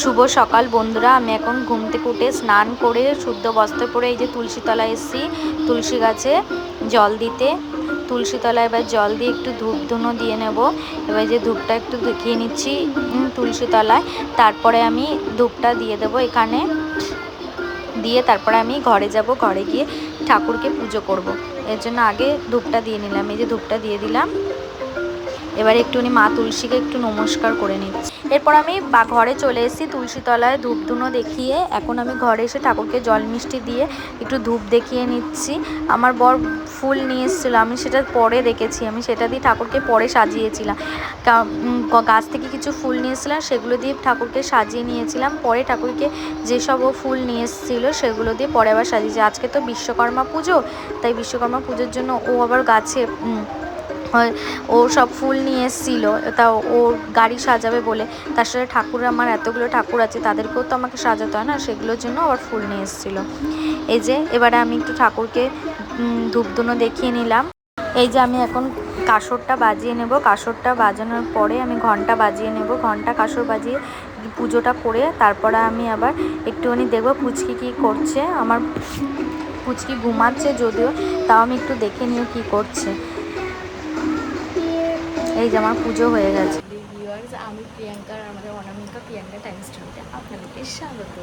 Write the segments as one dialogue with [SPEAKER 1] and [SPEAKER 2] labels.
[SPEAKER 1] শুভ সকাল বন্ধুরা, আমি এখন ঘুম থেকে উঠে স্নান করে শুদ্ধ বস্ত্র পরে এই যে তুলসী তলায় এসেছি, তুলসী গাছে জল দিতে। তুলসী তলায় এবার জল দিয়ে একটু ধূপ ধুনো দিয়ে নেব। এবার যে ধূপটা একটু দেখিয়ে নিচ্ছি তুলসীতলায়। তারপরে আমি ধূপটা দিয়ে দেবো এখানে। দিয়ে তারপরে আমি ঘরে যাব, ঘরে গিয়ে ঠাকুরকে পুজো করব। এর জন্য আগে ধূপটা দিয়ে নিলাম, এই যে ধূপটা দিয়ে দিলাম। এবার একটুখানি মা তুলসীকে একটু নমস্কার করে নিচ্ছি। এরপর আমি বা ঘরে চলে এসেছি তুলসী তলায় ধূপ ধুনো দেখিয়ে। এখন আমি ঘরে এসে ঠাকুরকে জল মিষ্টি দিয়ে একটু ধূপ দেখিয়ে নিচ্ছি। আমার বর ফুল নিয়ে এসেছিল, আমি সেটা পরে দেখেছি, আমি সেটা দিয়ে ঠাকুরকে পরে সাজিয়েছিলাম। গাছ থেকে কিছু ফুল নিয়ে এসেছিলাম, সেগুলো দিয়ে ঠাকুরকে সাজিয়ে নিয়েছিলাম। পরে ঠাকুরকে যেসব ও ফুল নিয়ে এসেছিল, সেগুলো দিয়ে পরে আবার সাজিয়েছি। আজকে তো বিশ্বকর্মা পুজো, তাই বিশ্বকর্মা পুজোর জন্য ও আবার গাছে ও সব ফুল নিয়ে এসেছিল, তা ও গাড়ি সাজাবে বলে। তার সাথে ঠাকুর আমার এতগুলো ঠাকুর আছে, তাদেরকেও তো আমাকে সাজাতে হয় না, সেগুলোর জন্য আবার ফুল নিয়ে এসেছিল। এই যে, এবারে আমি একটু ঠাকুরকে ধূপধুনো দেখিয়ে নিলাম। এই যে, আমি এখন কাসরটা বাজিয়ে নেব। কাসরটা বাজানোর পরে আমি ঘণ্টা বাজিয়ে নেব। ঘণ্টা কাসর বাজিয়ে পুজোটা করে তারপরে আমি আবার একটুখানি দেখব পুচকি কী করছে। আমার পুচকি ঘুমাচ্ছে যদিও, তাও আমি একটু দেখে নিও কী করছে। এই যে আমার পুজো হয়ে গেছে।
[SPEAKER 2] আমি প্রিয়াঙ্কার আমাদের অনামিকা প্রিয়াঙ্কা টাইম স্টোরিতে আপনাদেরকে স্বাগত।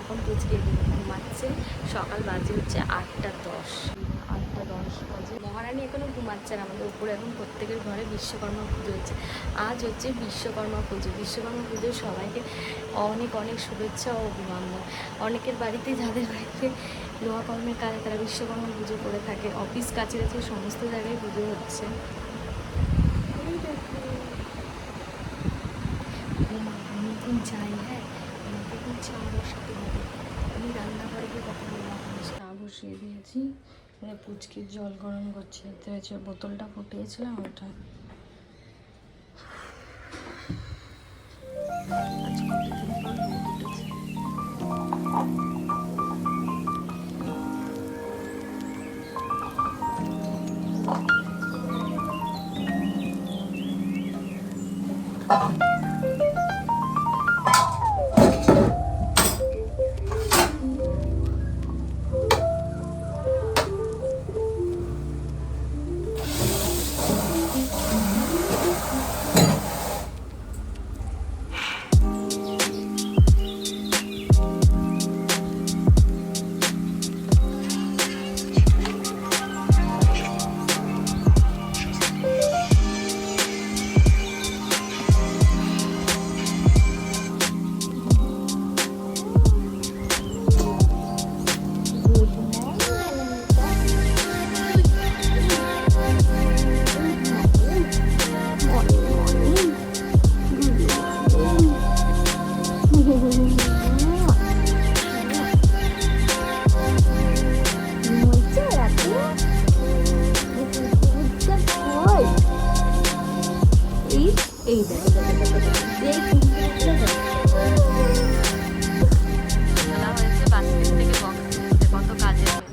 [SPEAKER 2] এখন পুচকে ঘুমাচ্ছে। সকাল বাজে হচ্ছে আটটা দশ। আটটা দশ বাজে। মহারানী এখনও ঘুমাচ্ছে না, আমাদের উপরে এখন প্রত্যেকের ঘরে বিশ্বকর্মা পুজো হচ্ছে। আজ হচ্ছে বিশ্বকর্মা পুজো। বিশ্বকর্মা পুজোয় সবাইকে অনেক অনেক শুভেচ্ছা ও অভিনন্দন। অনেকের বাড়িতে যাদের বাড়িতে লোহা কর্মের কাজে, তারা বিশ্বকর্মা পুজো করে থাকে। অফিস কাছাকাছি সমস্ত জায়গায় পুজো হচ্ছে। এখন যাই হ্যাঁ এখন চা বসাতে হবে, আমি রান্নাঘরে গিয়ে কথা বললাম চা বসিয়ে দিয়েছি। এবার পুচকির জল গরম করছে এতে হচ্ছে বোতলটা ফুটিয়েছিলাম, ওটা আজ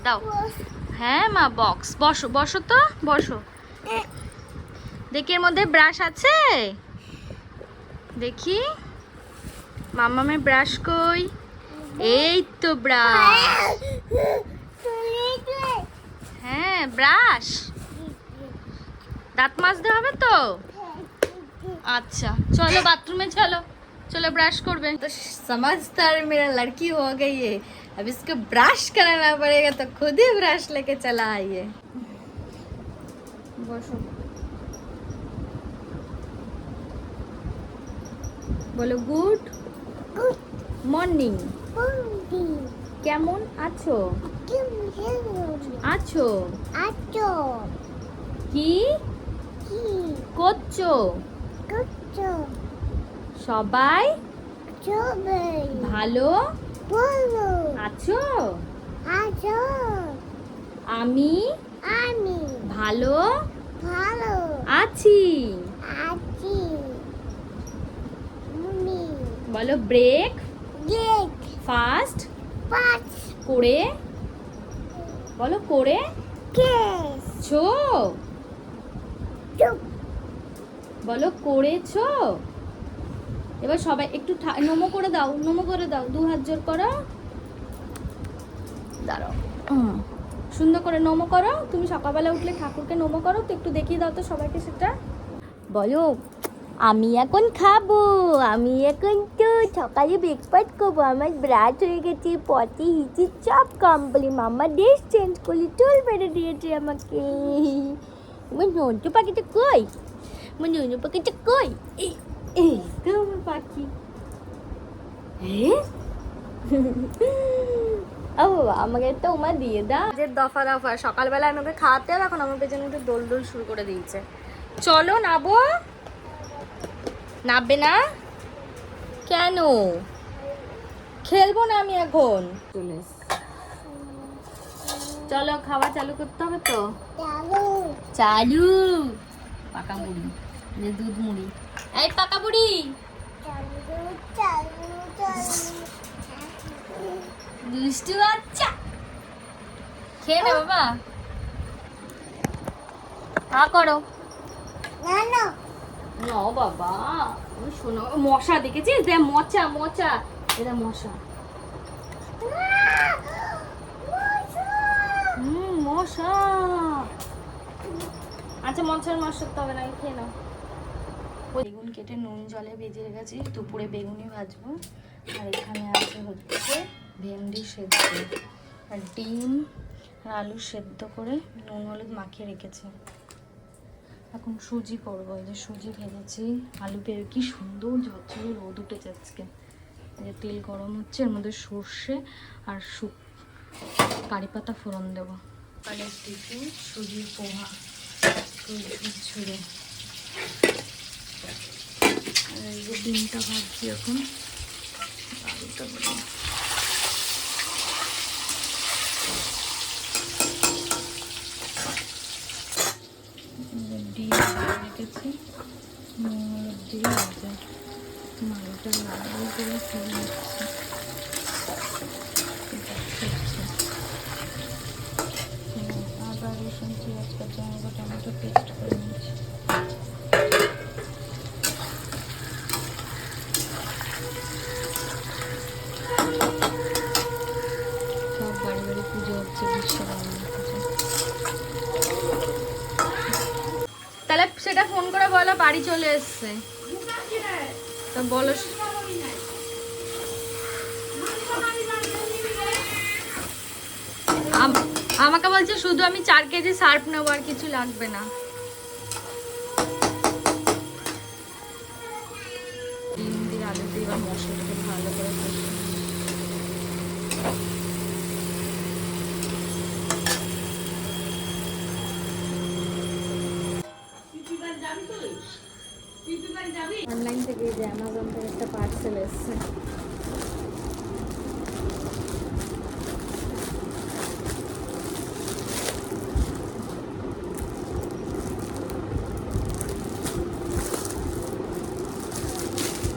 [SPEAKER 1] দাও। হ্যাঁ মা বক্স বসো বসো তো, বসো। দেখি এর মধ্যে ব্রাশ আছে? দেখি। মামামে ব্রাশ কই? এই তো ব্রাশ হ্যাঁ ব্রাশ দাঁত মাজতে হবে তো? আচ্ছা চলো বাথরুমে চলো। চলো ব্রাশ করবে।
[SPEAKER 2] তো সমাজ তার মেরা লড়কি হয়ে গিয়ে अब इसको ब्रश कराना पड़ेगा तो खुद ही ब्रश लेके चला आइए বসো বলো গুড মর্নিং কেমন আছো আছো কি করছো সবাই ভালো আছো? আমি?
[SPEAKER 3] আমি।
[SPEAKER 2] ভালো?
[SPEAKER 3] ভালো।
[SPEAKER 2] আছি।
[SPEAKER 3] আছি।
[SPEAKER 2] বলো ব্রেক
[SPEAKER 3] দেখ
[SPEAKER 2] ফাস্ট
[SPEAKER 3] পাঁচ
[SPEAKER 2] করে? বলো করে? ছো?
[SPEAKER 3] চুপ।
[SPEAKER 2] বলো করেছ?
[SPEAKER 1] এবার সবাই একটু নমো করে দাও, নমো করে দাও, দু হাত জোর করো। দাঁড়াও। সুন্দর করে নমো করো। তুমি সকালবেলা উঠলে ঠাকুরকে নমো করো, তো একটু দেখিয়ে দাও তো সবাইকে সেটা। বলো, আমি এখন খাব, আমি এখন তো সকালে ব্রেকফাস্ট করব। আমার ব্রাশ হয়ে গেছে, পটি হিচি সব কমপ্লিট মামা ড্রেস চেঞ্জ করলি চুল বেড়ে দিয়েছে আমাকে। আমার নন্টু পাখিটা কই? আমার নন্টু পাখিটা কই? এই তো আমার পাখি ও বাবা আমাকে একটা উমা দিয়ে দা যে দফা দফা সকালবেলা আমি ওকে খাওয়াতে হবে এখন আমার পেছনে একটু দোল দোল শুরু করে দিয়েছে। চলো নাবো। নাববে না? কেন? খেলব না আমি এখন। চলে খাওয়া চালু করতে হবে তো?
[SPEAKER 2] চালু।
[SPEAKER 1] চালু। পাকা মুড়ি। যে দুধ মুড়ি। এই পাকা
[SPEAKER 2] চালু
[SPEAKER 1] দুষ্টু বাচ্চা। খেয়ে নে বাবা। হা করো।
[SPEAKER 2] না না
[SPEAKER 1] না বাবা শোনো মশা দেখেছিস? দেখ, মচা মচা। এটা মশা। হুম, মশা। আচ্ছা মশার মশার তো হবে না খেয়ে নাও। বেগুন কেটে নুন জলে ভেজে রেখেছি, দুপুরে বেগুনি ভাজবো। আর এখানে আছে হচ্ছে ভেন্ডি সেদ্ধ। আর ডিম আর আলু সেদ্ধ করে নুন হলুদ মাখিয়ে রেখেছি। এখন সুজি করব, এই যে সুজি ভেজেছি। আলু পেয়ে কি সুন্দর ঝরঝরে রোদ উঠেছে আজকে। যে তেল গরম হচ্ছে, এর মধ্যে সর্ষে আর শুক কারি পাতা ফোড়ন দেবো। কালের টিফিন, সুজির পোহা। আর এই যে ডিমটা ভাজছি এখন। ডিম দিয়ে মালটা লাল করে ফেলে নিচ্ছি আদা রসুন পেঁয়াজ কাঁচা লঙ্কা টমেটো পেস্ট করে নিচ্ছি সব বাড়ি বাড়ি পুজো হচ্ছে বিশ্বকর্মা পুজো তাহলে সেটা ফোন করে বলো বাড়ি চলে তো বলো আম- আমাকে বলছে শুধু আমি চার কেজি সার্ফ নেব আর কিছু লাগবে না। অনলাইন থেকে যে অ্যামাজন থেকে একটা পার্সেল এসছে।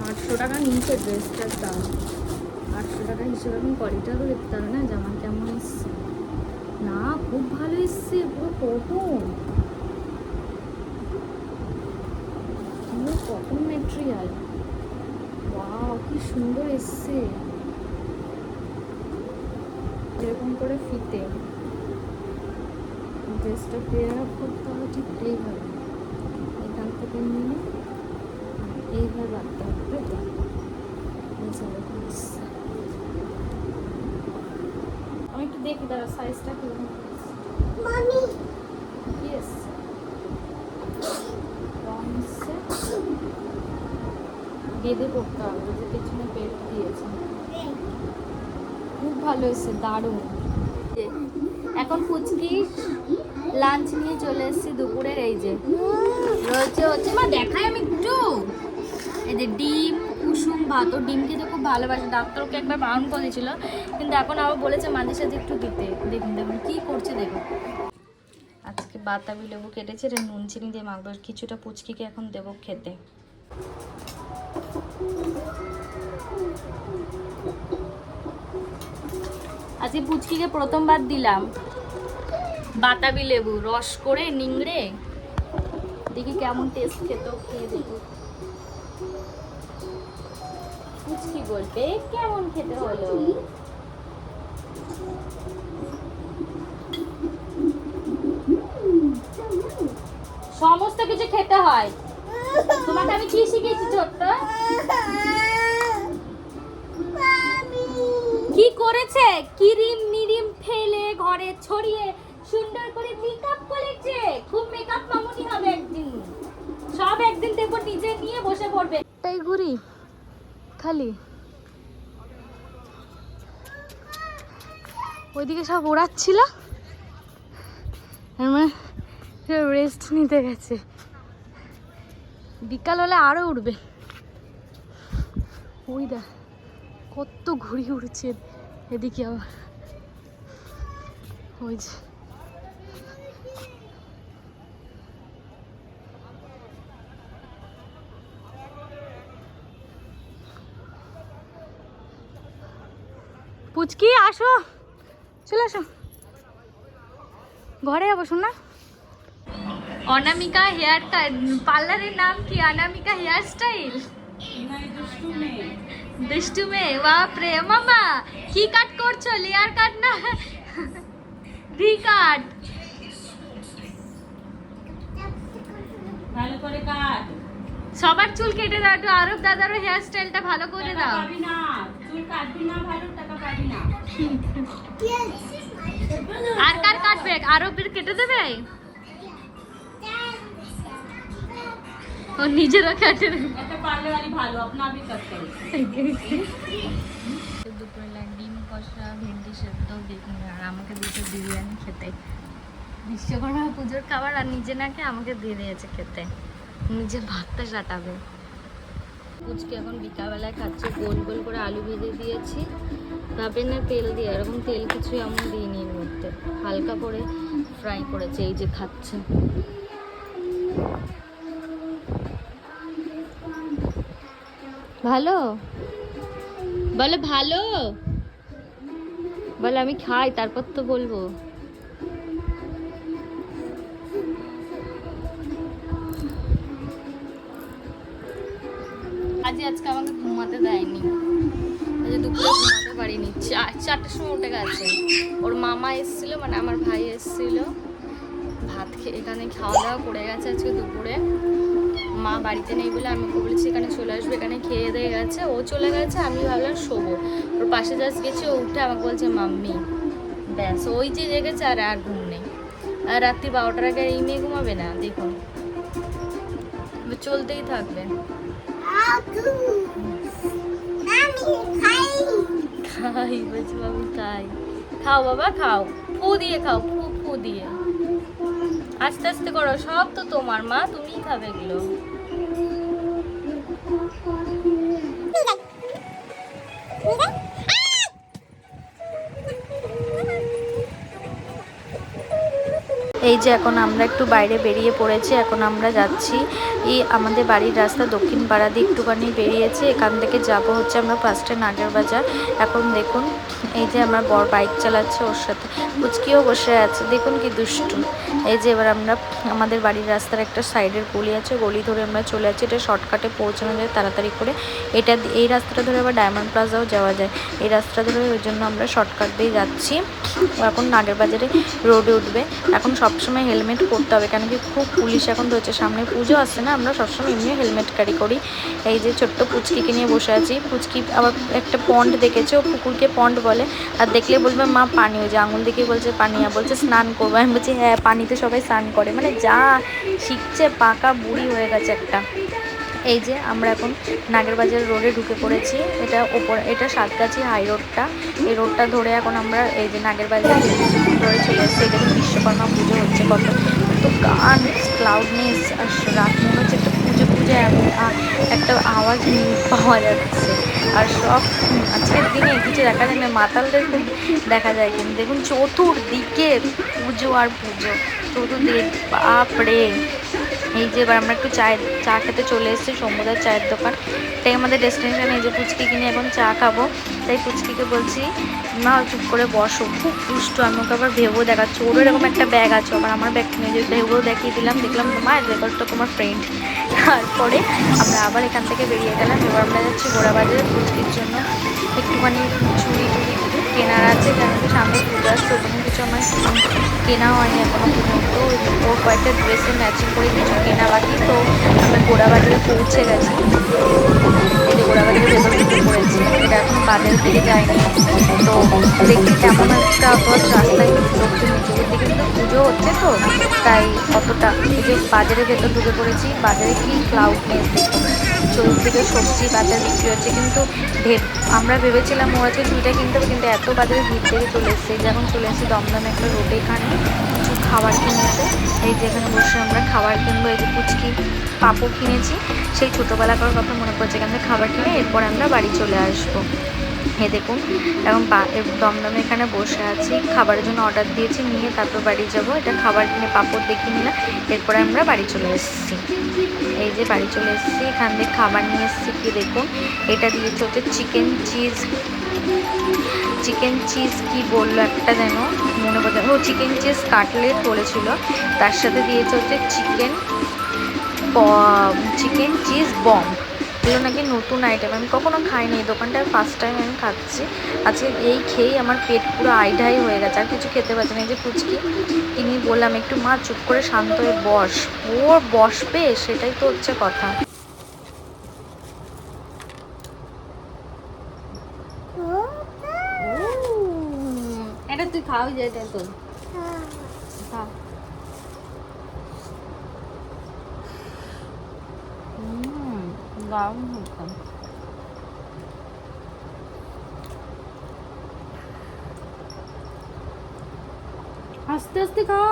[SPEAKER 1] আটশো টাকা নিচে ড্রেসটার দাম। আটশো টাকা হিসেবে এখন কোয়ালিটিটাও দেখতে হবে না জামা কেমন এসছে? না, খুব ভালো এসছে, পুরো কটন পুরো কটন মেটেরিয়াল ওয়াও, কি সুন্দর এসছে। এরকম করে ফিতে। ড্রেসটা পেয়ার আপ করতে হবে, ঠিক এইভাবে। এখান থেকে নিয়ে এইভাবে রাখতে হবে তো? আমি একটু দেখি দাঁড়া সাইজটা কীরকম?
[SPEAKER 2] মামি
[SPEAKER 1] কি এসছে রং এসছে বেঁধে পড়তে হবে যে পেছনে বেল্ট দিয়েছে। খুব ভালো এসছে দারুণ। এখন ফুচকি লাঞ্চ নিয়ে চলে এসেছি দুপুরের, এই যে। রয়েছে হচ্ছে, মা, দেখাই আমি একটু। এই যে ডিম, কুসুম ভাত ও ডিম খেতে খুব ভালোবাসে, ডাক্তারকে একবার বারণ করে দিয়েছিল। কিন্তু এখন আবার বলেছে মাঝে সাথে একটু দিতে, দেখুন দেখুন, কী করছে, দেখুন। আজকে বাতাবি লেবু কেটেছে এটা নুন, চিনি দিয়ে মাখবো কিছুটা পুচকিকে এখন দেবো খেতে। আজকে পুচকিকে প্রথমবার দিলাম। বাতাবি লেবু, রস করে নিংড়ে। দেখি কেমন টেস্ট খেতেও খেয়ে দেখি। বলবে, কেমন খেতে হলো? সমস্ত কিছু খেতে হয়। তোমাকে আমি কি শিখেছি ছোট্ট?
[SPEAKER 2] মামি।
[SPEAKER 1] কি করেছে? কিরিম মিরিম ফেলে ঘরে ছড়িয়ে সুন্দর করে মেকআপ করেছে। খুব মেকআপ মামুনি হবে একদিন। সব একদিন দেখব নিজে নিয়ে বসে পড়বে।
[SPEAKER 4] তাই ঘুরি খালি। ওইদিকে সব ওড়াচ্ছিল। আর মানে রেস্ট নিতে গেছে। বিকাল হলে আরও উঠবে ওই দেখ, কত ঘুড়ি উড়ছে এদিকে আবার। ওই যে। পুচকি, আসো। চলে আসো। ঘরে যাব, শোন না।
[SPEAKER 1] অনামিকা হেয়ার পার্লারের নাম কি অনামিকা হেয়ার স্টাইল? দুষ্টু মেয়ে। বাপরে মামা কি কাট করছ? লেয়ার কাট না? V cut.
[SPEAKER 5] ভালো করে কাট।
[SPEAKER 1] সবার চুল কেটে দাও একটু। আরব দাদারও হেয়ার স্টাইলটা ভালো করে দাও।
[SPEAKER 5] পাবি না। চুল কাটবি না ভালো টাকা পাবি না।
[SPEAKER 1] আর কার কাটবে? আরবের কেটে দেবে? ও নিজেরও কেটে দেবে
[SPEAKER 5] একটা পার্লে वाली ভালো अपना भी करते हैं
[SPEAKER 1] দুপুরবেলা ডিম কষা ভেন্ডি সেদ্ধ বেগুন আর আমাকে দিয়েছে বিরিয়ানি খেতে বিশ্বকর্মা পুজোর খাবার আর নিজে নাকি আমাকে দিয়ে দিয়েছে খেতে নিজে ভাতটা সাটাবে পুচকে এখন বিকালবেলায় খাচ্ছে গোল গোল করে আলু ভেজে দিয়েছি ভাবে না তেল দিয়ে এরকম তেল কিছুই এমন দিইনি এর মধ্যে হালকা করে ফ্রাই করেছে এই যে খাচ্ছে ভালো? বলে ভালো। বলে আমি খাই তারপর তো বলব। আজ আজকে আমাকে ঘুমাতে দেয়নি। আজ দুপুরে ঘুমাতে পারিনি। চার চারটের সময় উঠে গেছে। ওর মামা এসেছিল মানে আমার ভাই এসেছিল। ভাত খেয়ে এখানে খাওয়া দাওয়া করে গেছে আজকে দুপুরে। মা বাড়িতে নেই বলে আমি বলেছি, এখানে চলে আসবে, এখানে খেয়ে দিয়ে গেছে। ও চলে গেছে, আমি ভাবলাম শোবো। ওর পাশে জাস্ট গেছি, ও উঠে আমাকে বলছে, মাম্মি, ব্যাস, ওই যে জেগেছে আর আর ঘুম নেই। আর রাত্রি বারোটার আগে এই মেয়ে ঘুমাবে না, দেখুন। চলতেই থাকবে।
[SPEAKER 2] খাই,
[SPEAKER 1] বলছি বাবু খাই। খাও বাবা, খাও। ফু দিয়ে খাও, ফু ফু দিয়ে। আস্তে আস্তে করো, সব তো তোমার মা, তুমিই খাবে এগুলো।
[SPEAKER 4] এই যে এখন আমরা একটু বাইরে বেরিয়ে পড়েছি, এখন আমরা যাচ্ছি। এই আমাদের বাড়ির রাস্তা দক্ষিণ পাড়া দিয়ে একটুখানি বেরিয়েছে, এখান থেকে যাব হচ্ছে আমরা ফার্স্টে নাগের বাজার। এখন দেখুন, এই যে আমার বর বাইক চালাচ্ছে ওর সাথে। পুচকিও বসে আছে, দেখুন কি দুষ্টু। এই যে এবার আমরা আমাদের বাড়ির রাস্তার একটা সাইডের গলি আছে, গলি ধরে আমরা চলে যাচ্ছি। এটা শর্টকাটে পৌঁছানো যায় তাড়াতাড়ি করে। এটা এই রাস্তাটা ধরে আবার ডায়মন্ড প্লাজাও যাওয়া যায়। এই রাস্তাটা ধরে ওই জন্য আমরা শর্টকাট দিয়ে যাচ্ছি। এখন নাগের বাজারে রোডে উঠবে। এখন সবসময় হেলমেট পরতে হবে কেন কি খুব পুলিশ এখন রয়েছে সামনে পুজো আসছে না, আমরা সবসময় এমনি হেলমেট ক্যারি করি। এই যে ছোট্ট পুচকিকে নিয়ে বসে আছি। পুচকি আবার একটা পন্ড দেখেছে, ও পুকুরকে পন্ড বলে। আর দেখলে বলবে, মা পানি ওই যে আঙুল দেখে বলছে পানি পানিয়া। বলছে, স্নান করব। আমি বলছি হ্যাঁ পানিতে সবাই স্নান করে। মানে যা শিখছে পাকা বুড়ি হয়ে গেছে একটা। এই যে আমরা এখন নাগেরবাজার রোডে ঢুকে পড়েছি। এটা ওপর, এটা সাতগাছি হাই রোডটা এই রোডটা ধরে এখন আমরা এই যে নাগেরবাজার ধরে চলে এসেছি। এখানে বিশ্বকর্মা পুজো হচ্ছে কত। তো গান ক্লাউডনেস আর রাত মনে হচ্ছে একটা আ- একটা আওয়াজ পাওয়া যাচ্ছে। আর সব আজকের দিনে কিছু দেখা যায় না, মাতালদের দেখা যায় কিন্তু দেখুন, চতুর্দিকে পুজো আর পুজো। চতুর্দিকে বাপরে! এই যে এবার আমরা একটু চায়ের, চা খেতে চলে এসেছি, সমুদার চায়ের দোকান। তাই আমাদের ডেস্টিনেশন এই যে পুচকি কিনে এখন চা খাব। তাই পুচকিকে বলছি না চুপ করে বসো, খুব দুষ্ট, আমি ওকে আবার ভেবো দেখাচ্ছি। ওর এরকম একটা ব্যাগ আছে, আবার আমার ব্যাগ কিনে যে ভেবো দেখিয়ে দিলাম, দেখলাম তোমার রেকর্ডটা তোমার ফ্রেন্ড
[SPEAKER 1] তারপরে আমরা আবার এখান থেকে বেরিয়ে গেলাম। এবার আমরা যাচ্ছি গোড়াবাজারে পুচকির জন্য। একটুখানি চুড়ি টুড়ি কেনার আছে কেন কি সামনে পুজো আসছে ওই জন্য কিছু আমার কেনা হয়নি এখনও পর্যন্ত। ওর কয়েকটা ড্রেসে ম্যাচিং করে কিছু কেনা বাকি, তো আমরা গোড়াবাজারে পৌঁছে গেছি। যে গোড়াবাজারে ভেতর পড়েছি। এটা এখন বাজারের দিকে যায়নি। তো দেখি কেমন একটা বস রাস্তায় লোকজন নিজেদের দিকে কিন্তু পুজো হচ্ছে তো, তাই অতটা, এই যে বাজারের ভেতর ঢুকে পড়েছি বাজারে কি ক্লাউডনেস দেখুন চতুর্দিকে সবজি বাজার বিক্রি হচ্ছে। কিন্তু আমরা ভেবেছিলাম ওরা যে চুলটা কিনতে হবে, কিন্তু এত বাজারে ভিড় থেকে চলে এসছে। যখন চলে এসেছি দমদমে একটা রোডে এখানে, কিছু খাবার কিনেছে এই যেখানে বসে আমরা খাবার কিনবো, এই যে পুচকি পাপড় কিনেছি। সেই ছোটোবেলাকার কথা মনে পড়ছে এখান থেকে খাবার কিনে এরপর আমরা বাড়ি চলে আসব। এ দেখুন, এখন দমদমে এখানে বসে আছি। খাবারের জন্য অর্ডার দিয়েছি, নিয়ে তারপর বাড়ি যাব। এটা খাবার কিনে পাপড় দেখিয়ে নিলাম, এরপরে আমরা বাড়ি চলে এসেছি। এই যে বাড়ি চলে এসেছি, এখান থেকে খাবার নিয়ে এসেছি কি দেখুন, এটা দিয়েছে হচ্ছে চিকেন চিজ চিকেন চিজ কি বলল একটা যেন, মনে পড়ছে ও চিকেন চিজ কাটলেট বলেছিল। তার সাথে দিয়েছে হচ্ছে চিকেন চিকেন চিজ বম এগুলো নাকি নতুন আইটেম আমি কখনো খাইনি এই দোকানটায় ফার্স্ট টাইম আমি খাচ্ছি। আজকে এই খেয়েই আমার পেট পুরো আইডাই হয়ে গেছে আর কিছু খেতে পারছি না এই যে ফুচকি তিনি বললাম একটু মা চুপ করে শান্ত হয়ে বস। ওর বসবে সেটাই তো হচ্ছে কথা।
[SPEAKER 2] এটা তুই খাও যে এটা তোর। খা। দারুণ হচ্ছে আস্তে আস্তে খা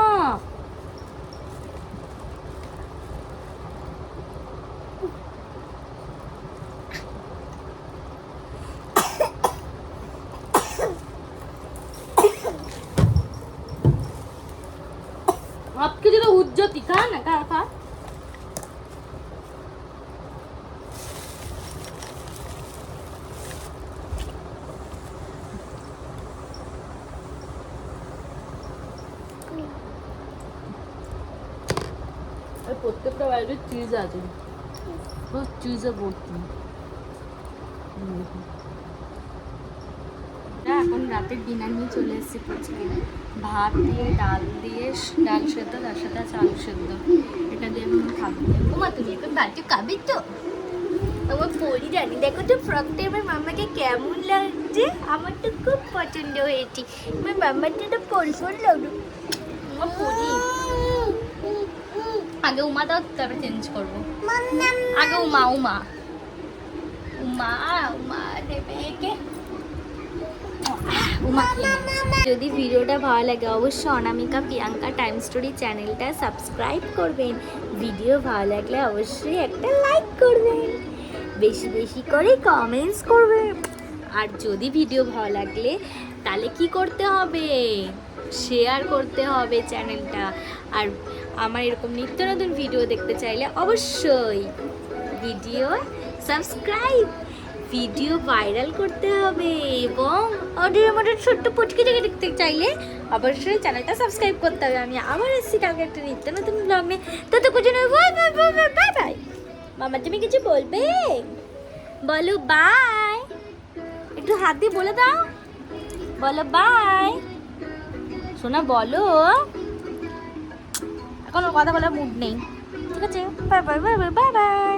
[SPEAKER 2] প্রত্যেকটা বাইরে চিজ আছে। পুরো চিজে ভর্তি। এখন রাতের ডিনার নিয়ে চলে এসেছি পুচকে ভাত দিয়ে ডাল দিয়ে ডাল সেদ্ধ তার সাথে আছে আলু সেদ্ধ। এটা দিয়ে আমি খাব। ওমা তুমি এখন ভাতটা খাবি তো?
[SPEAKER 6] আমার পরি জানি দেখো তো ফ্রকটা আমার মামাকে কেমন লাগছে? আমার তো খুব পছন্দ হয়েছে। আমার মামারটা তো পরিষ্কার লাগল
[SPEAKER 2] আমার পরি? আগে উমা দাও তারপরে চেঞ্জ করব। আগে উমা উমা। উমা দেবে কে।
[SPEAKER 6] যদি ভিডিওটা ভালো লাগে অবশ্যই অনামিকা প্রিয়াঙ্কা টাইম স্টোরি চ্যানেলটা সাবস্ক্রাইব করবেন। ভিডিও ভালো লাগলে অবশ্যই একটা লাইক করবেন। বেশি বেশি করে কমেন্টস করবেন। আর যদি ভিডিও ভালো লাগলে তাহলে কি করতে হবে? শেয়ার করতে হবে চ্যানেলটা। আর আমার এরকম নিত্য নতুন ভিডিও দেখতে চাইলে অবশ্যই ভিডিও সাবস্ক্রাইব, ভিডিও ভাইরাল করতে হবে এবং অডিও আমাদের ছোট্ট পুচকি থেকে দেখতে চাইলে অবশ্যই চ্যানেলটা সাবস্ক্রাইব করতে হবে। আমি আবার এসেছি কালকে একটা নিত্য নতুন ব্লগ নিয়ে তত কিছু bye bye bye bye bye bye মামা, তুমি কিছু বলবে? বলো বাই একটু হাত দিয়ে বলে দাও। বলো বাই শোনা বলো। এখন কথা বলার মুড নেই। ঠিক আছে? Bye bye bye bye bye bye